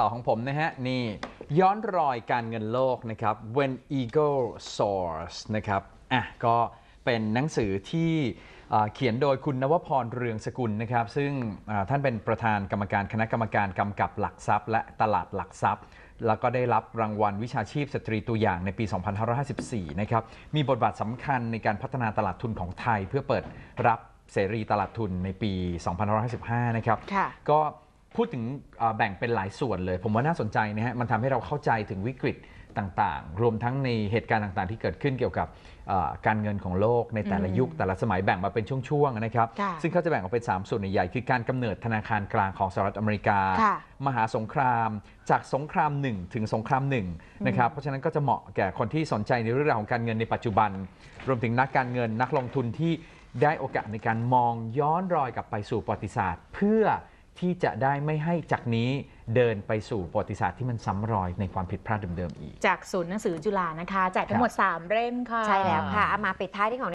ต่อของผมนะฮะ นี่ย้อนรอยการเงินโลกนะครับ When Eagle Soars นะครับอะก็เป็นหนังสือที่อ่าเขียนโดยคุณนวพรเรืองสกุลนะครับ ซึ่งอ่าท่านเป็นประธานกรรมการคณะกรรมการกำกับหลักทรัพย์ และตลาดหลักทรัพย์ แล้วก็ได้รับรางวัลวิชาชีพสตรีตัวอย่างในปี 2554 นะครับ มีบทบาทสำคัญในการพัฒนาตลาดทุนของไทย เพื่อเปิดรับเสรีตลาดทุนในปี 2555 นะครับค่ะก็ พูดถึงเอ่อแบ่งเป็นหลายส่วนเลย ผมว่าน่าสนใจนะฮะมันทำให้เราเข้าใจถึงวิกฤตต่างๆ รวมทั้งในเหตุการณ์ต่างๆ ที่เกิดขึ้นเกี่ยวกับเอ่อการเงินของโลกในแต่ละยุคแต่ละสมัยแบ่งมาเป็นช่วงๆนะครับค่ะซึ่งเขาจะแบ่งออกเป็น 3 ส่วนใหญ่ๆคือการกำเนิดธนาคารกลางของสหรัฐอเมริกาค่ะมหาสงคราม จากสงครามหนึ่งถึงสงครามหนึ่งนะครับ เพราะฉะนั้นก็จะเหมาะแก่คนที่สนใจในเรื่องราวของการเงินในปัจจุบัน รวมถึงนักการเงินนักลงทุนที่ได้โอกาสในการมองย้อนรอยกลับไปสู่ประวัติศาสตร์ เพื่อ ที่จะได้ไม่ให้จากนี้เดินไปสู่ประวัติศาสตร์ที่มันซ้ำรอยในความผิดพลาดเดิมๆอีก จากศูนย์หนังสือจุฬานะคะแจกทั้งหมด 3 เล่มค่ะ ใช่แล้วค่ะเอามาปิดท้ายที่ของ